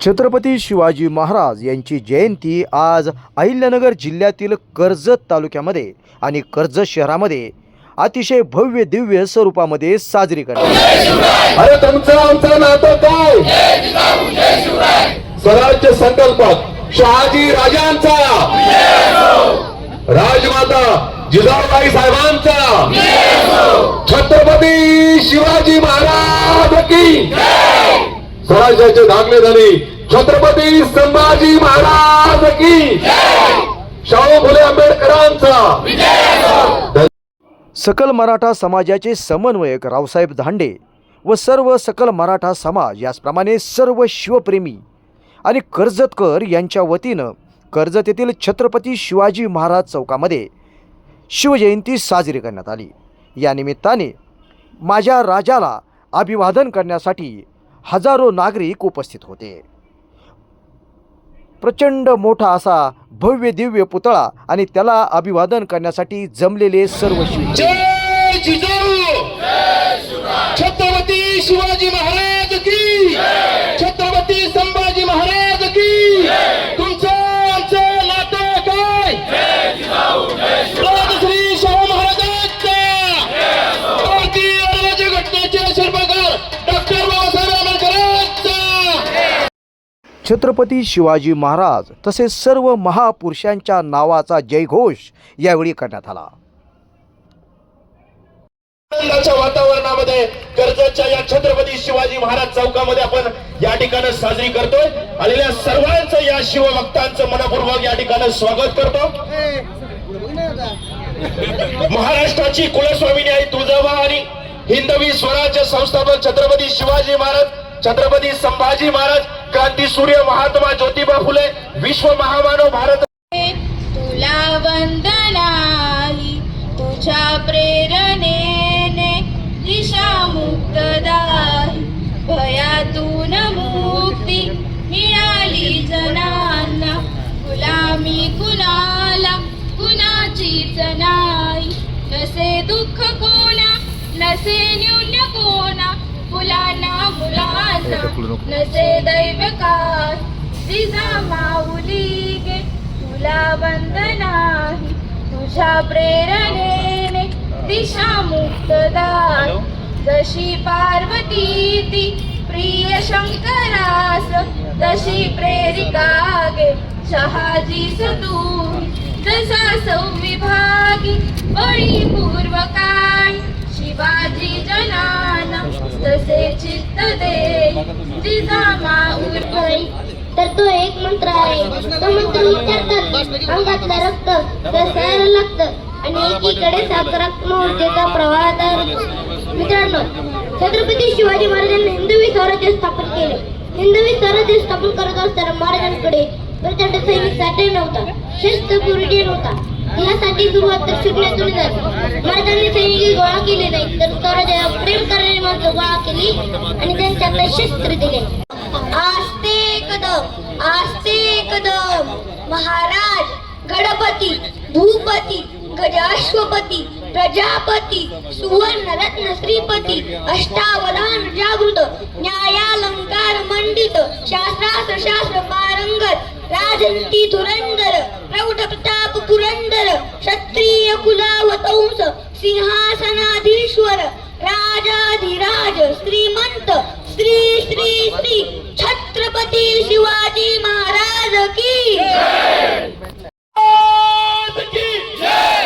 छत्रपती शिवाजी महाराज यांची जयंती आज अहिल्यानगर जिल्ह्यातील कर्जत तालुक्यामध्ये आणि कर्जत शहरामध्ये अतिशय भव्य दिव्य स्वरूपामध्ये साजरी करण्यात अरे तुमचं आमचं नातं काय? स्वराज्य संकल्पात शहाजी राजांचा. राजमाता जिजाऊबाई साहेबांचा. छत्रपती शिवाजी महाराज की. स्वराज्याचे धागले झाले छत्रपती संभाजी महाराज की शाहू फुले आंबेडकरांचा. सकल मराठा समाजाचे समन्वयक रावसाहेब धांडे व सर्व सकल मराठा समाज याचप्रमाणे सर्व शिवप्रेमी आणि कर्जतकर यांच्या वतीनं कर्जत येथील छत्रपती शिवाजी महाराज चौकामध्ये शिवजयंती साजरी करण्यात आली. या निमित्ताने माझ्या राजाला अभिवादन करण्यासाठी हजारो नागरिक उपस्थित होते. प्रचंड मोठा असा भव्य दिव्य पुतळा आणि त्याला अभिवादन करण्यासाठी जमलेले सर्व शिव छत्रपती शिवाजी महाराज की छत्रपती शिवाजी महाराज तसेच सर्व महापुरुषांच्या नावाचा जयघोष यावेळी करण्यात आला. आनंदाच्या वातावरणामध्ये कर्जतच्या या छत्रपती शिवाजी महाराज चौकामध्ये आपण या ठिकाणी साजरी करतोय. आलेल्या सर्वांचं या शिवभक्तांचं मनपूर्वक या ठिकाणी स्वागत करतो. महाराष्ट्राची कुलस्वामिनी आई तुळजाबा आणि हिंदवी स्वराज्य संस्थापक छत्रपती शिवाजी महाराज छत्रपती संभाजी महाराज क्रांती सूर्य महात्मा ज्योतिबा फुले विश्व महामानव भारत. तुला वंदनाई तुझ्या प्रेरणेने दिशा मुक्तदाई भयातून मुक्ती मिळाली जनांना. गुलामी कुणाला कुणाचीच नाही नसे दुःख कोणा नसे न्यून्य कोणा? मुलांना नसे दैव काय जिजा माऊली गे तुला वंदनाही तुझ्या प्रेरणेने दिशा मुक्तदाय जशी पार्वती ती प्रिय शंकरास तशी प्रेरिका गे शहाजी तू. जसा सौविभागी बळी पूर्वकाळी शिवाजी जनान तसे चित्त दे. जिजामा तर तो एक मंत्र आहे. तो मंत्र उच्चारतात. अंगातलं रक्त घसायला लागतं आणि एकीकडे सकारात्मक ऊर्जेचा प्रवाह तयार मित्रांनो छत्रपती शिवाजी महाराजांनी हिंदवी स्वराज्य स्थापन केले. हिंदवी स्वराज्य स्थापन करत असताना महाराजांकडे प्रचंड सैनिक साठे नव्हता. शिस्त पुरटी नव्हता. यासाठी सुरुवात तर शिकण्यातून झाली. महाराजांनी सैनिकी गोळा केले नाही तर स्वराज्याला प्रेम करणारी माणसं गोळा केली आणि त्यांच्याकडे शस्त्र दिले. आस्ते कदम आस्ते कदम. महाराज गणपती भूपती गजाश्वपती प्रजापती सुवर्ण रत्न श्रीपती अष्टावधान जागृत न्यायालंकार मंडित शास्त्रास्त्र शास्त्र पारंगत राजंती धुरंदर प्रौढ प्रताप पुरंदर कुलावतंस सिंहासनाधीश्वर राजाधिराज श्रीमंत श्री श्री श्री छत्रपती शिवाजी महाराज की महाराज की जय।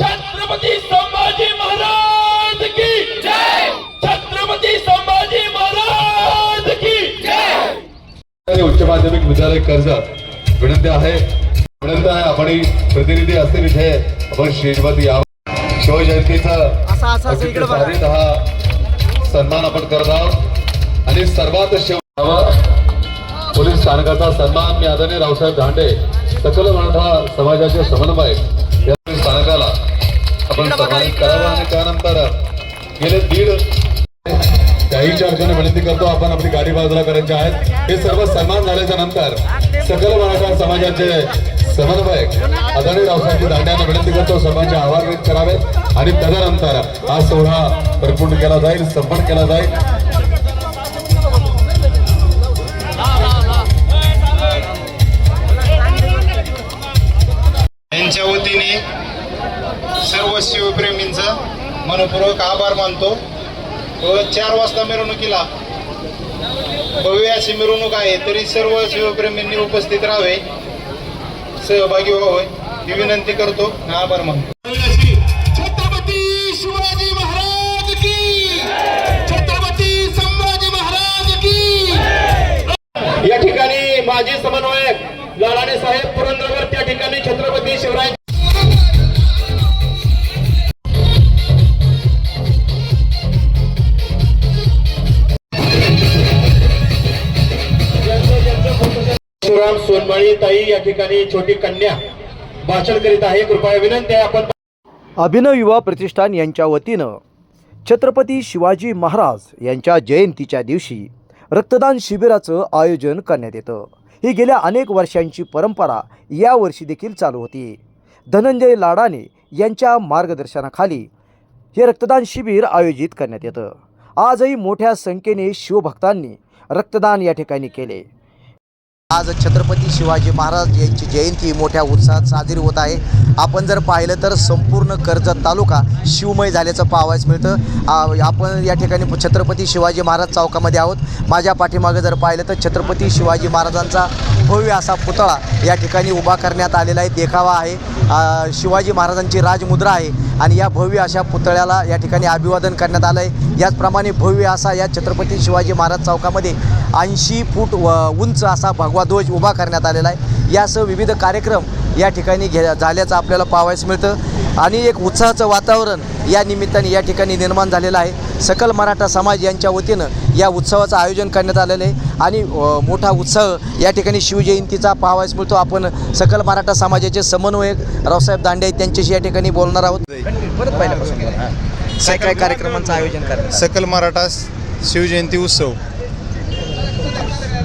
छत्रपती संभाजी महाराज की जय। छत्रपती संभाजी महाराज की जय। उच्च माध्यमिक विद्यालय कर्जत विनंती आहे. विनंती आहे आपण ही प्रतिनिधी असतील इथे आपण यावं. शिवजयंतीचा हा सन्मान आपण करत आहोत. आणि सर्वात शेवट पोलीस स्थानकाचा सन्मान मी आदरणीय रावसाहेब दांडे सकल मराठा समाजाचे समन्वयक या पोलीस स्थानकाला आपण सन्मानित करावं आणि त्यानंतर गेले दीड काही चर्चेने विनंती करतो आपण आपली गाडी बाजूला करायची आहेत हे सर्व सन्मान झाल्याच्यानंतर सकल मराठा समाजाचे समन्वयक आदरणीय रावसाहेब दांड्यांना विनंती करतो सर्वांचे आभार व्यक्त करावेत. आणि तदनंतर हा सोहळा परिपूर्ण केला जाईल संपन्न केला जाईल. यांच्या वतीने सर्व शिवप्रेमींचा मनपूर्वक आभार मानतो. व चार वाजता मिरवणुकीला भव्य अशी मिरवणूक आहे तरी सर्व शिवप्रेमींनी उपस्थित राहावे. सहभागी व्हावे. ही विनंती करतो. आभार मानतो. छत्रपती शिवाजी महाराज की छत्रपती संभाजी महाराज की. या ठिकाणी माजी समन्वयक लाडाने साहेब पुरंदरवर त्या ठिकाणी छत्रपती शिवराय परशुराम सोनबाळी ताई या ठिकाणी छोटी कन्या भाषण करीत आहे. कृपया विनंती आहे आपण अभिनव युवा प्रतिष्ठान यांच्या वतीनं छत्रपती शिवाजी महाराज यांच्या जयंतीच्या दिवशी रक्तदान शिबिराचं आयोजन करण्यात येतं. ही गेल्या अनेक वर्षांची परंपरा यावर्षी देखील चालू होती. धनंजय लाडाने यांच्या मार्गदर्शनाखाली हे रक्तदान शिबिर आयोजित करण्यात येतं. आजही मोठ्या संख्येने शिवभक्तांनी रक्तदान या ठिकाणी केले. आज छत्रपती शिवाजी महाराज यांची जयंती मोठ्या उत्साहात साजरी होत आहे. आपण जर पाहिलं तर संपूर्ण कर्जत तालुका शिवमय झाल्याचं पाहावयास मिळतं. आपण या ठिकाणी छत्रपती शिवाजी महाराज चौकामध्ये आहोत. माझ्या पाठीमागं जर पाहिलं तर छत्रपती शिवाजी महाराजांचा भव्य असा पुतळा या ठिकाणी उभा करण्यात आलेला आहे. देखावा आहे. शिवाजी महाराजांची राजमुद्रा आहे. आणि या भव्य अशा पुतळ्याला या ठिकाणी अभिवादन करण्यात आलं आहे याचप्रमाणे भव्य असा या छत्रपती शिवाजी महाराज चौकामध्ये ऐंशी फूट व उंच असा भगवा ध्वज उभा करण्यात आलेला आहे. यासह विविध कार्यक्रम या ठिकाणी घे झाल्याचं आपल्याला पाहावयास मिळतं. आणि एक उत्साहाचं वातावरण या निमित्ताने या ठिकाणी निर्माण झालेलं आहे. सकल मराठा समाज यांच्या वतीनं या उत्सवाचं आयोजन करण्यात आलेलं आहे. आणि मोठा उत्साह या ठिकाणी शिवजयंतीचा पाहावायस मिळतो. आपण सकल मराठा समाजाचे समन्वयक रावसाहेब दांडे त्यांच्याशी या ठिकाणी बोलणार आहोत. परत पहिल्यापासून काय काय कार्यक्रमांचं आयोजन करण्यात सकल मराठा शिवजयंती उत्सव.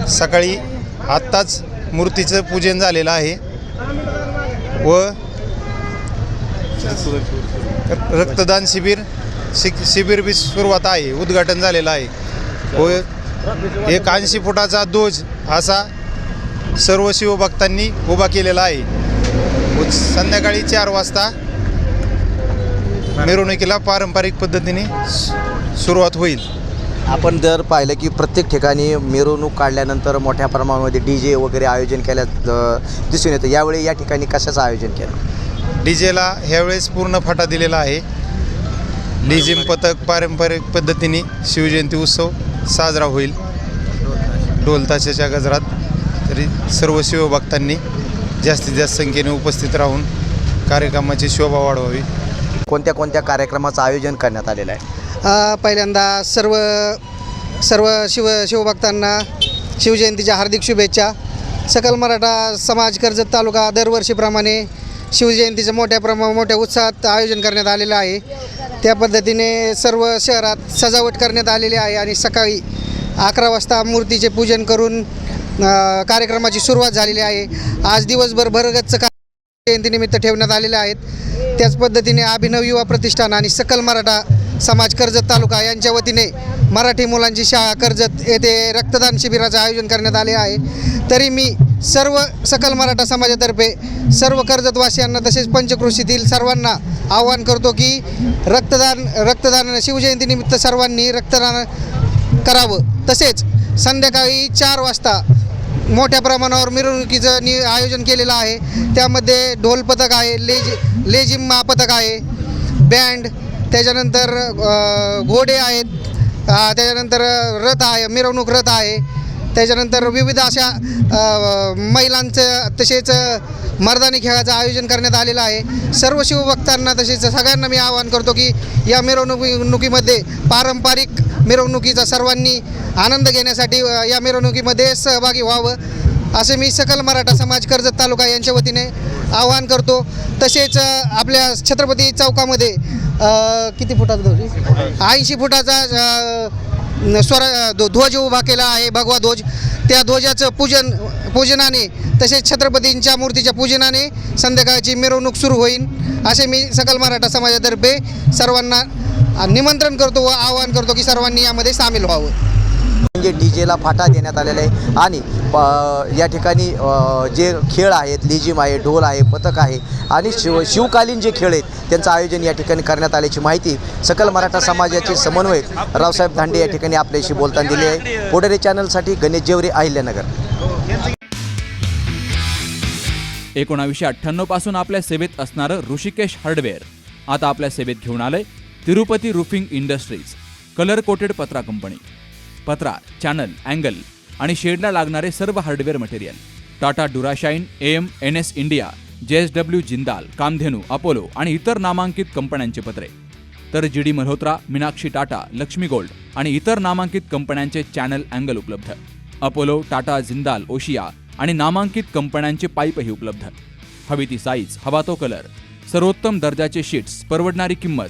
सकाळी आत्ताच मूर्तीचं पूजन झालेलं आहे. व रक्तदान शिबिर शि शिबिर बी सुरुवात आहे उद्घाटन झालेलं आहे. व एक ऐंशी फुटाचा ध्वज असा सर्व शिवभक्तांनी उभा केलेला आहे. संध्याकाळी चार वाजता मिरवणुकीला पारंपरिक पद्धतीने सुरुवात होईल. आपण जर पाहिलं की प्रत्येक ठिकाणी मिरवणूक काढल्यानंतर मोठ्या प्रमाणामध्ये डी जे वगैरे आयोजन केल्यात अ, दिसून येतं. यावेळी या ठिकाणी कशाचं आयोजन केलं? डी जेला ह्यावेळेस पूर्ण फाटा दिलेला आहे. लेझिम पथक पारंपरिक पद्धतीने शिवजयंती उत्सव साजरा होईल. ढोल ताशाच्या गजरात तरी सर्व शिवभक्तांनी जास्तीत जास्त संख्येने उपस्थित राहून कार्यक्रमाची शोभा वाढवावी. कोणत्या कोणत्या कार्यक्रमाचं आयोजन करण्यात आलेलं आहे? अ, पहिल्यांदा सर्व सर्व शिव शिवभक्तांना शिवजयंतीच्या हार्दिक शुभेच्छा. सकल मराठा समाज कर्जत तालुका दरवर्षीप्रमाणे शिवजयंतीचं मोठ्या प्रमा मोठ्या उत्साहात आयोजन करण्यात आलेलं आहे. त्या पद्धतीने सर्व शहरात सजावट करण्यात आलेली आहे आणि सकाळी अकरा वाजता मूर्तीचे पूजन करून कार्यक्रमाची सुरुवात झालेली आहे. आज दिवसभर भरगच्च जयंतीनिमित्त ठेवण्यात आलेल्या आहेत. त्याच पद्धतीने अभिनव युवा प्रतिष्ठान आणि सकल मराठा समाज कर्जत तालुका यांच्या वतीने मराठी मुलांची शाळा कर्जत येथे रक्तदान शिबिराचं आयोजन करण्यात आले आहे. तरी मी सर्व सकल मराठा समाजातर्फे सर्व कर्जतवासियांना तसेच पंचकृषीतील सर्वांना आवाहन करतो की रक्तदान रक्तदान शिवजयंतीनिमित्त सर्वांनी रक्तदान करावं. तसेच संध्याकाळी चार वाजता मोठ्या प्रमाणावर मिरवणुकीचं नि आयोजन केलेलं आहे. त्यामध्ये ढोल पथक आहे लेज लेझिम पथक आहे बँड त्याच्यानंतर घोडे आहेत त्याच्यानंतर रथ आहे मिरवणूक रथ आहे त्याच्यानंतर विविध अशा महिलांचं तसेच मर्दानी खेळाचं आयोजन करण्यात आलेलं आहे. सर्व शिवभक्तांना तसेच सगळ्यांना मी आवाहन करतो की या मिरवणुकीमध्ये पारंपरिक मिरवणुकीचा सर्वांनी आनंद घेण्यासाठी या मिरवणुकीमध्ये सहभागी व्हावं असे मी सकल मराठा समाज कर्जत तालुका यांच्या वतीने आवाहन करतो. तसेच आपल्या छत्रपती चौकामध्ये किती फुटाचा ध्वज? ऐंशी फुटाचा स्वर ध्वज उभा केला आहे भगवा ध्वज. त्या ध्वजाचं पूजन पूजनाने तसेच छत्रपतींच्या मूर्तीच्या पूजनाने संध्याकाळची मिरवणूक सुरू होईल असे मी सकल मराठा समाजातर्फे सर्वांना निमंत्रण करतो व आवाहन करतो की सर्वांनी यामध्ये सामील व्हावं. म्हणजे डी जेला फाटा देण्यात आलेला आहे आणि या ठिकाणी जे खेळ आहेत लेझिम आहे ढोल आहे पथक आहे आणि शिव शिवकालीन जे खेळ आहेत त्यांचं आयोजन या ठिकाणी करण्यात आल्याची माहिती सकल मराठा समाजाचे समन्वयक रावसाहेब धांडे या ठिकाणी आपल्याशी बोलताना दिली आहे. पोडरे चॅनलसाठी गणेश जेवरे अहिल्यानगर. एकोणावीसशे अठ्ठ्याण्णवपासून आपल्या सेवेत असणारं ऋषिकेश हार्डवेअर. आता आपल्या सेवेत घेऊन आलंय Tirupati roofing industries colour coated पत्रा कंपनी पत्रा चॅनल अँगल आणि शेडला लागणारे सर्व hardware material Tata Durashine M N S India J S W Jindal Kamdhenu Apollo आणि इतर नामांकित कंपन्यांचे पत्रे. तर G D Malhotra Meenakshi Tata Laxmi gold आणि इतर नामांकित कंपन्यांचे चॅनल अँगल उपलब्ध. अपोलो टाटा जिंदाल ओशिया आणि नामांकित कंपन्यांचे पाईपही उपलब्ध. हवी ती साईज हवा तो कलर सर्वोत्तम दर्जाचे शीट्स परवडणारी किंमत